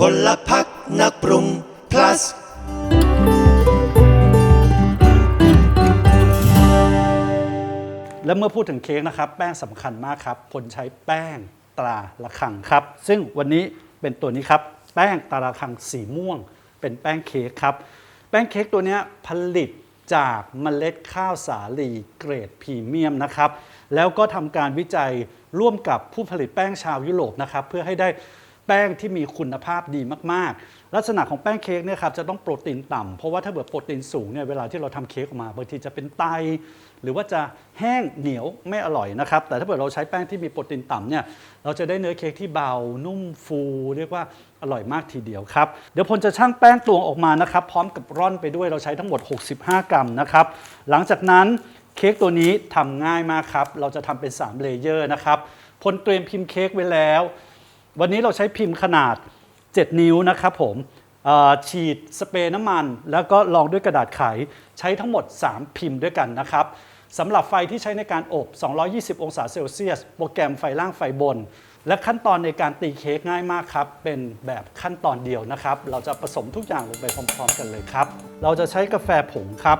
พลพักนักปรุง plus และเมื่อพูดถึงเค้กนะครับ แป้งสำคัญมากครับพลใช้แป้งตราละคังครับ ซึ่งวันนี้เป็นตัวนี้ครับ แป้งตราละคังสีม่วง เป็นแป้งเค้กครับ แป้งเค้กตัวเนี้ยผลิตจากเมล็ดข้าวสาลีเกรดพรีเมียมนะครับ แล้วก็ทำการวิจัยร่วมกับผู้ผลิตแป้งชาวยุโรปนะครับ เพื่อให้ได้ แป้งที่มีคุณภาพดีมากๆ ลักษณะของแป้งเค้กเนี่ยครับจะต้องโปรตีนต่ำเพราะว่าถ้าเกิดโปรตีนสูงเนี่ยเวลาที่เราทำเค้กออกมาบางทีจะเป็นไต หรือว่าจะแห้งเหนียวไม่อร่อยนะครับ แต่ถ้าเกิดเราใช้แป้งที่มีโปรตีนต่ำเนี่ยเราจะได้เนื้อเค้กที่เบานุ่มฟู เรียกว่าอร่อยมากทีเดียวครับ เดี๋ยวพลจะชั่งแป้งตวงออกมานะครับพร้อมกับร่อนไปด้วยเราใช้ทั้งหมด 65 กรัมนะครับหลังจากนั้นเค้กตัวนี้ทำง่ายมากครับเราจะทำเป็น3เลเยอร์นะครับพลเตรียมพิมพ์เค้กไว้แล้ว วันนี้เราใช้พิมพ์ขนาด 7 นิ้วนะครับผมฉีดสเปรย์น้ำมัน แล้วก็รองด้วยกระดาษไขใช้ทั้งหมด 3 พิมพ์ด้วยกันนะครับสำหรับไฟที่ใช้ในการอบ 220 องศาเซลเซียส โปรแกรมไฟล่างไฟบน และขั้นตอนในการตีเค้กง่ายมากครับ เป็นแบบขั้นตอนเดียวนะครับ เราจะผสมทุกอย่างลงไปพร้อม ๆ กันเลยครับ เราจะใช้กาแฟผงครับ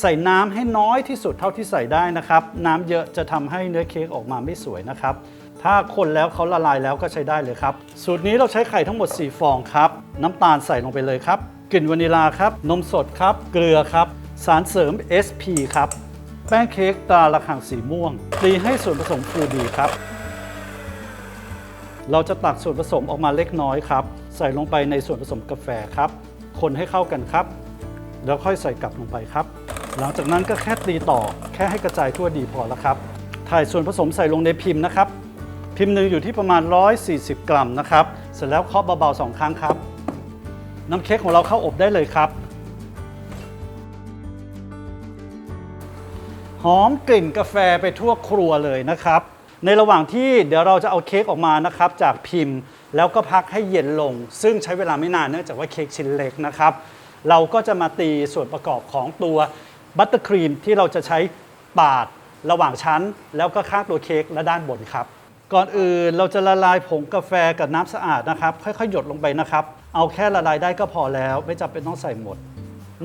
ใส่น้ำให้น้อยที่สุดเท่าที่ใส่ได้นะครับ น้ำเยอะจะทำให้เนื้อเค้กออกมาไม่สวยนะครับ ถ้าคนแล้วเขาละลายแล้วก็ใช้ได้เลยครับ สูตรนี้เราใช้ไข่ทั้งหมด 4 ฟองครับ น้ำตาลใส่ลงไปเลยครับ กลิ่นวานิลาครับ นมสดครับ เกลือครับ สารเสริม SP ครับ แป้งเค้กตาระฆังสีม่วง ตีให้ส่วนผสมฟูดีครับ เราจะตักส่วนผสมออกมาเล็กน้อยครับ ใส่ลงไปในส่วนผสมกาแฟครับ คนให้เข้ากันครับ แล้วค่อยใส่กลับลงไปครับ หลังจากนั้นก็แค่ตีต่อแค่ให้กระจายทั่วดีพอแล้วครับ ถ่ายส่วนผสมใส่ลงในพิมพ์นะครับ พิมพ์หนึ่งอยู่ที่ประมาณ 140 กรัมนะครับ เสร็จแล้วเคาะเบาๆสองครั้งครับ น้ำเค้กของเราเข้าอบได้เลยครับ หอมกลิ่นกาแฟไปทั่วครัวเลยนะครับ ในระหว่างที่เดี๋ยวเราจะเอาเค้กออกมานะครับ จากพิมพ์แล้วก็พักให้เย็นลง ซึ่งใช้เวลาไม่นานเนื่องจากว่าเค้กชิ้นเล็กนะครับเราก็จะมาตีส่วนประกอบของตัว บัตเตอร์ครีมที่เราจะใช้ปาดระหว่างชั้น แล้วก็ข้างตัวเค้กและด้านบนครับ ก่อนอื่นเราจะละลายผงกาแฟกับน้ำสะอาดนะครับ ค่อยๆ หยดลงไปนะครับ เอาแค่ละลายได้ก็พอแล้ว ไม่จำเป็นต้องใส่หมด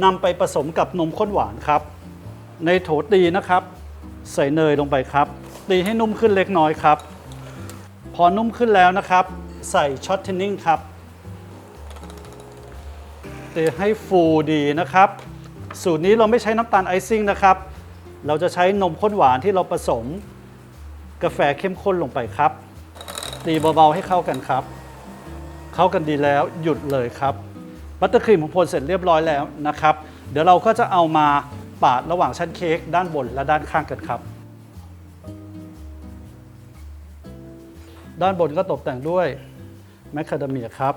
นำไปผสมกับนมข้นหวานครับ ในโถตีนะครับ ใส่เนยลงไปครับ ตีให้นุ่มขึ้นเล็กน้อยครับ พอนุ่มขึ้นแล้วนะครับ ใส่ช็อตเทนนิ่งครับตีให้ฟูดีนะครับ สูตรนี้เราไม่ใช้น้ำตาลไอซิ่งนะครับ เราจะใช้นมข้นหวานที่เราผสม กาแฟเข้มข้นลงไปครับ ตีเบาๆให้เข้ากันครับ เข้ากันดีแล้วหยุดเลยครับบัตเตอร์ครีมของพลเสร็จเรียบร้อยแล้วนะครับ เดี๋ยวเราก็จะเอามาปาดระหว่างชั้นเค้กด้านบนและด้านข้างกันครับ ด้านบนก็ตกแต่งด้วยแมคคาเดเมียครับ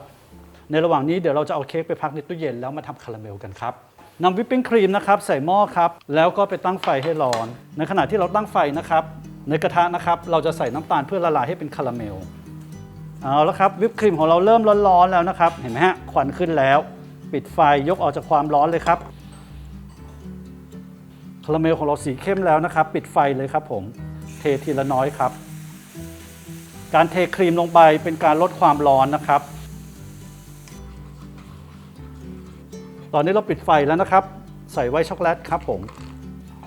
ในระหว่างนี้เดี๋ยวเราจะเอาเค้กไปพักในตู้เย็นแล้วมาทำคาราเมลกันครับ นำวิปปิ้งครีมนะครับใส่หม้อครับ แล้วก็ไปตั้งไฟให้ร้อน ในขณะที่เราตั้งไฟนะครับ ในกระทะนะครับ เราจะใส่น้ำตาลเพื่อละลายให้เป็นคาราเมล เอาละครับวิปครีมของเราเริ่มร้อนๆแล้วนะครับ เห็นไหมฮะควันขึ้นแล้ว ปิดไฟยกออกจากความร้อนเลยครับคาราเมลของเราสีเข้มแล้วนะครับ ปิดไฟเลยครับผมเททีละน้อยครับ การเทครีมลงไปเป็นการลดความร้อนนะครับ ตอนนี้เราปิดไฟแล้วนะครับ ใส่ไว้ช็อกโกแลตครับผม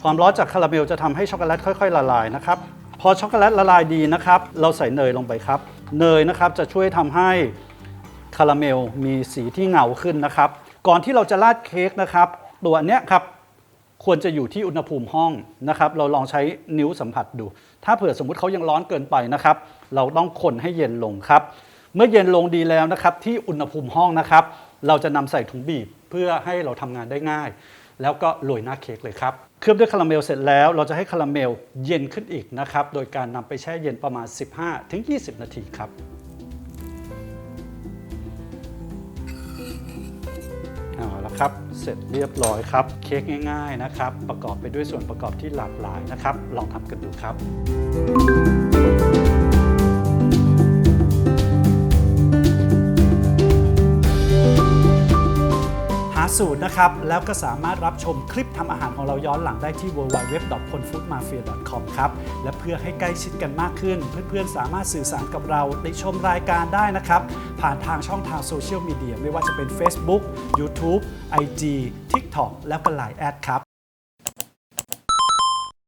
ความร้อนจากคาราเมลจะทำให้ช็อกโกแลตค่อย ๆ ละลายนะครับ พอช็อกโกแลตละลายดีนะครับ เราใส่เนยลงไปครับ เนยนะครับจะช่วยทำให้คาราเมลมีสีที่เงาขึ้นนะครับ ก่อนที่เราจะราดเค้กนะครับ ตัวเนี้ยครับควรจะอยู่ที่อุณหภูมิห้องนะครับ เราลองใช้นิ้วสัมผัสดู ถ้าเผื่อสมมุติเขายังร้อนเกินไปนะครับ เราต้องคนให้เย็นลงครับ เมื่อเย็นลงดีแล้วนะครับ ที่อุณหภูมิห้องนะครับ เราจะนำใส่ถุงบีบเพื่อให้เราทำงานได้ง่าย แล้วก็โรยหน้าเค้กเลยครับเคลือบด้วยคาราเมลเสร็จแล้ว เราจะให้คาราเมลเย็นขึ้นอีกนะครับโดยการนำไปแช่เย็นประมาณ 15-20 นาทีครับเอาละครับ เสร็จเรียบร้อยครับ เค้กง่าย ๆนะครับ ประกอบไปด้วยส่วนประกอบที่หลากหลายนะครับ ลองทำกันดูครับ สูตรนะครับ แล้วก็สามารถรับชมคลิปทำอาหารของเราย้อนหลังได้ที่ www.ponfoodmafia.com ครับ และเพื่อให้ใกล้ชิดกันมากขึ้น เพื่อนๆ สามารถสื่อสารกับเราในชมรายการได้นะครับ ผ่านทางช่องทางโซเชียลมีเดียไม่ว่าจะเป็น Facebook YouTube IG TikTok และก็ Line แอดครับ